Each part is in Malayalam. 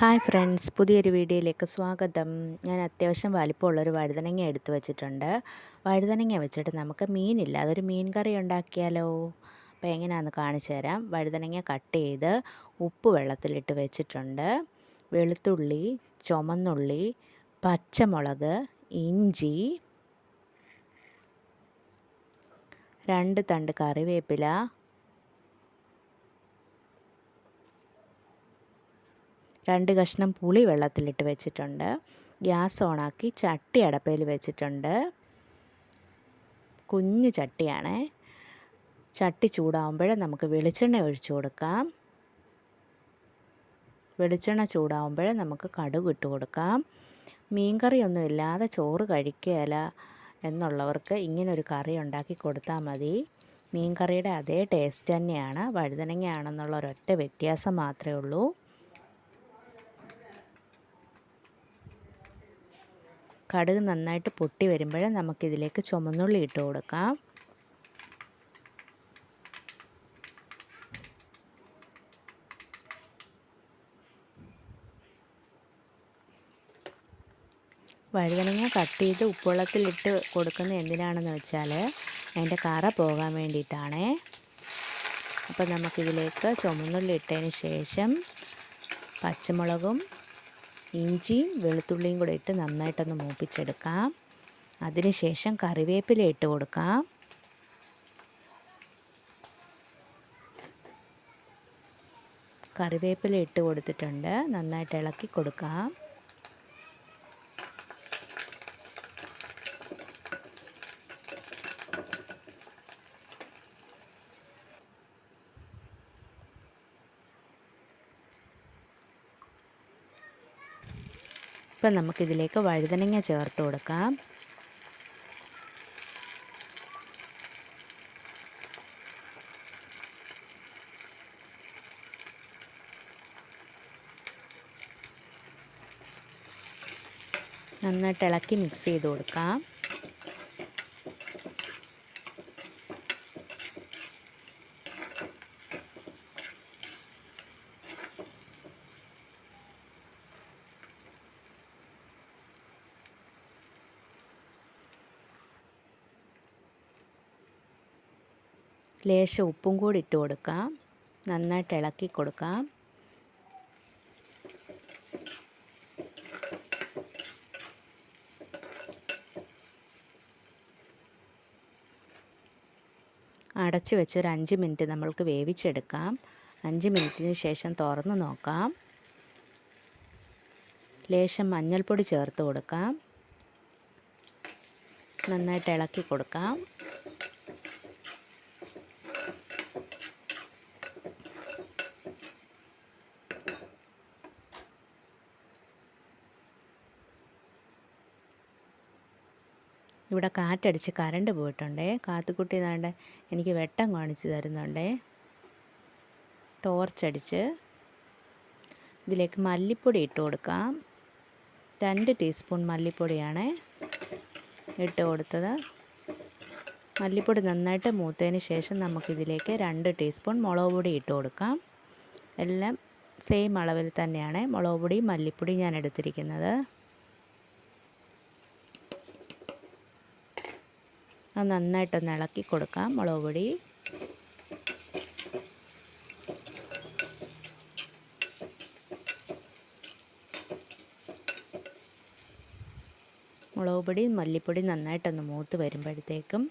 ഹായ് ഫ്രണ്ട്സ് പുതിയൊരു വീഡിയോയിലേക്ക് സ്വാഗതം. ഞാൻ അത്യാവശ്യം വലിപ്പമുള്ളൊരു വഴുതനങ്ങ എടുത്തു വെച്ചിട്ടുണ്ട്. വഴുതനങ്ങ വെച്ചിട്ട് നമുക്ക് മീനില്ല. അതൊരു മീൻ കറി ഉണ്ടാക്കിയാലോ? അപ്പോൾ എങ്ങനെയാണെന്ന് കാണിച്ചു തരാം. വഴുതനങ്ങ കട്ട് ചെയ്ത് ഉപ്പ് വെള്ളത്തിലിട്ട് വെച്ചിട്ടുണ്ട്. വെളുത്തുള്ളി ചുമന്നുള്ളി പച്ചമുളക് ഇഞ്ചി രണ്ട് തണ്ട് കറിവേപ്പില രണ്ട് കഷ്ണം പുളി വെള്ളത്തിലിട്ട് വെച്ചിട്ടുണ്ട്. ഗ്യാസ് ഓണാക്കി ചട്ടി അടപ്പയിൽ വെച്ചിട്ടുണ്ട്. കുഞ്ഞു ചട്ടിയാണ്. ചട്ടി ചൂടാവുമ്പോഴേ നമുക്ക് വെളിച്ചെണ്ണ ഒഴിച്ചു കൊടുക്കാം. വെളിച്ചെണ്ണ ചൂടാവുമ്പോഴേ നമുക്ക് കടുക് ഇട്ട് കൊടുക്കാം. മീൻകറിയൊന്നും ഇല്ലാതെ ചോറ് കഴിക്കുകയില്ല എന്നുള്ളവർക്ക് ഇങ്ങനൊരു കറി ഉണ്ടാക്കി കൊടുത്താൽ മതി. മീൻകറിയുടെ അതേ ടേസ്റ്റ് തന്നെയാണ്. വഴുതനങ്ങ ആണെന്നുള്ള ഒരൊറ്റ വ്യത്യാസം മാത്രമേ ഉള്ളൂ. കടുക് നന്നായിട്ട് പൊട്ടി വരുമ്പോൾ നമുക്കിതിലേക്ക് ചുമന്നുള്ളി ഇട്ട് കൊടുക്കാം. വഴുതനങ്ങ കട്ട് ചെയ്ത് ഉപ്പുവെള്ളത്തിലിട്ട് കൊടുക്കുന്നത് എന്തിനാണെന്ന് വെച്ചാൽ അതിന്റെ കറ പോകാൻ വേണ്ടിയിട്ടാണേ. അപ്പോൾ നമുക്കിതിലേക്ക് ചുമന്നുള്ളി ഇട്ടതിന് ശേഷം പച്ചമുളകും ഇഞ്ചിയും വെളുത്തുള്ളിയും കൂടെ ഇട്ട് നന്നായിട്ടൊന്ന് മൂപ്പിച്ചെടുക്കാം. അതിനുശേഷം കറിവേപ്പില ഇട്ട് കൊടുക്കാം. കറിവേപ്പില ഇട്ട് കൊടുത്തിട്ടുണ്ട്. നന്നായിട്ട് ഇളക്കി കൊടുക്കാം. ഇപ്പം നമുക്കിതിലേക്ക് വഴുതനങ്ങ ചേർത്ത് കൊടുക്കാം. നന്നായിട്ട് ഇളക്കി മിക്സ് ചെയ്ത് കൊടുക്കാം. ലേശം ഉപ്പും കൂടി ഇട്ട് കൊടുക്കാം. നന്നായിട്ട് ഇളക്കി കൊടുക്കാം. അടച്ച് വെച്ച് ഒരു അഞ്ച് മിനിറ്റ് നമ്മൾക്ക് വേവിച്ചെടുക്കാം. അഞ്ച് മിനിറ്റിന് ശേഷം തുറന്ന് നോക്കാം. ലേശം മഞ്ഞൾപ്പൊടി ചേർത്ത് കൊടുക്കാം. നന്നായിട്ട് ഇളക്കി കൊടുക്കാം. ഇവിടെ കാറ്റടിച്ച് കറണ്ട് പോയിട്ടുണ്ടേ. കാത്തുക്കുട്ടി നാണ്ട് എനിക്ക് വെട്ടം കാണിച്ച് തരുന്നുണ്ടേ. ടോർച്ചടിച്ച് ഇതിലേക്ക് മല്ലിപ്പൊടി ഇട്ട് കൊടുക്കാം. രണ്ട് ടീസ്പൂൺ മല്ലിപ്പൊടിയാണ് ഇട്ട് കൊടുത്തത്. മല്ലിപ്പൊടി നന്നായിട്ട് മൂത്തതിന് ശേഷം നമുക്കിതിലേക്ക് രണ്ട് ടീസ്പൂൺ മുളക് പൊടി ഇട്ട് കൊടുക്കാം. എല്ലാം സെയിം അളവിൽ തന്നെയാണ്. മുളക് പൊടി മല്ലിപ്പൊടി ഞാൻ എടുത്തിരിക്കുന്നത്. അത് നന്നായിട്ടൊന്ന് ഇളക്കി കൊടുക്കാം മുളക് പൊടി. മുളക് പൊടി മല്ലിപ്പൊടി നന്നായിട്ടൊന്ന് മൂത്ത് വരുമ്പോഴത്തേക്കും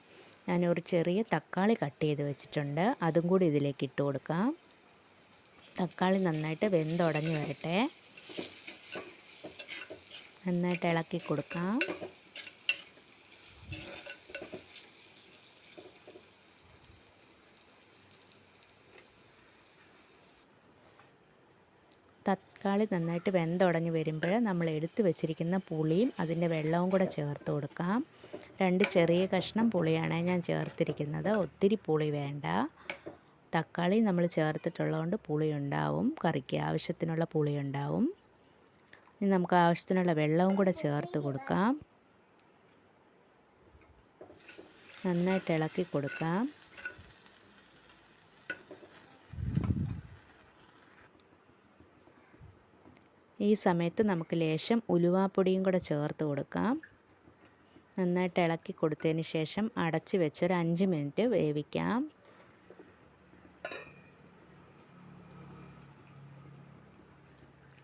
ഞാൻ ഒരു ചെറിയ തക്കാളി കട്ട് ചെയ്ത് വെച്ചിട്ടുണ്ട്. അതും കൂടി ഇതിലേക്ക് ഇട്ട് കൊടുക്കാം. തക്കാളി നന്നായിട്ട് വെന്തുടഞ്ഞ് വരട്ടെ. നന്നായിട്ട് ഇളക്കി കൊടുക്കാം. തക്കാളി നന്നായിട്ട് വെന്തുടഞ്ഞ് വരുമ്പോൾ നമ്മൾ എടുത്തു വെച്ചിരിക്കുന്ന പുളിയും അതിന്റെ വെള്ളവും കൂടെ ചേർത്ത് കൊടുക്കാം. രണ്ട് ചെറിയ കഷ്ണം പുളിയാണ് ഞാൻ ചേർത്തിരിക്കുന്നത്. ഒത്തിരി പുളി വേണ്ട. തക്കാളി നമ്മൾ ചേർത്തിട്ടുള്ളതുകൊണ്ട് പുളി ഉണ്ടാവും കറിക്ക് ആവശ്യത്തിനുള്ള പുളി ഉണ്ടാവും ഇനി നമുക്ക് ആവശ്യത്തിനുള്ള വെള്ളവും കൂടെ ചേർത്ത് കൊടുക്കാം. നന്നായിട്ട് ഇളക്കി കൊടുക്കാം. ഈ സമയത്ത് നമുക്ക് ലേശം ഉലുവാപ്പൊടിയും കൂടെ ചേർത്ത് കൊടുക്കാം. നന്നായിട്ട് ഇളക്കി കൊടുത്തതിന് ശേഷം അടച്ച് വെച്ച് ഒരു അഞ്ച് മിനിറ്റ് വേവിക്കാം.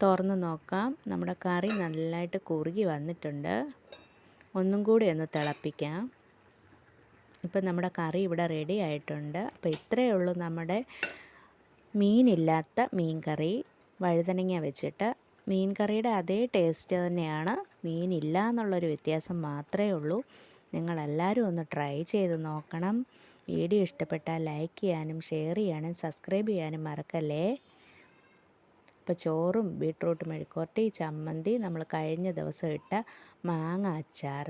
തുറന്ന് നോക്കാം. നമ്മുടെ കറി നല്ലതായിട്ട് കുറുകി വന്നിട്ടുണ്ട്. ഒന്നും കൂടി ഒന്ന് തിളപ്പിക്കാം. ഇപ്പം നമ്മുടെ കറി ഇവിടെ റെഡി ആയിട്ടുണ്ട്. അപ്പോൾ ഇത്രയേ ഉള്ളൂ നമ്മുടെ മീനില്ലാത്ത മീൻ കറി വഴുതനങ്ങ വെച്ചിട്ട് മീൻ കറിയുടെ അതേ ടേസ്റ്റ് തന്നെയാണ്. മീനില്ല എന്നുള്ളൊരു വ്യത്യാസം മാത്രമേ ഉള്ളൂ. നിങ്ങളെല്ലാവരും ഒന്ന് ട്രൈ ചെയ്ത് നോക്കണം. വീഡിയോ ഇഷ്ടപ്പെട്ടാൽ ലൈക്ക് ചെയ്യാനും ഷെയർ ചെയ്യാനും സബ്സ്ക്രൈബ് ചെയ്യാനും മറക്കല്ലേ? ഇപ്പോൾ ചോറും ബീട്രൂട്ട് മെഴുക്കുവരട്ടി ചമ്മന്തി നമ്മൾ കഴിഞ്ഞ ദിവസം ഇട്ട മാങ്ങ അച്ചാർ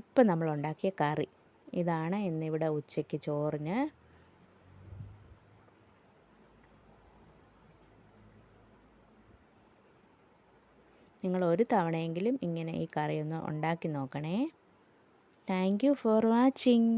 ഇപ്പം നമ്മൾ ഉണ്ടാക്കിയ കറി. ഇതാണ് ഇന്നിവിടെ ഉച്ചയ്ക്ക് ചോറിന് നിങ്ങൾ ഒരു തവണയെങ്കിലും ഇങ്ങനെ ഈ കറിയൊന്ന് ഉണ്ടാക്കി നോക്കണേ. Thank for watching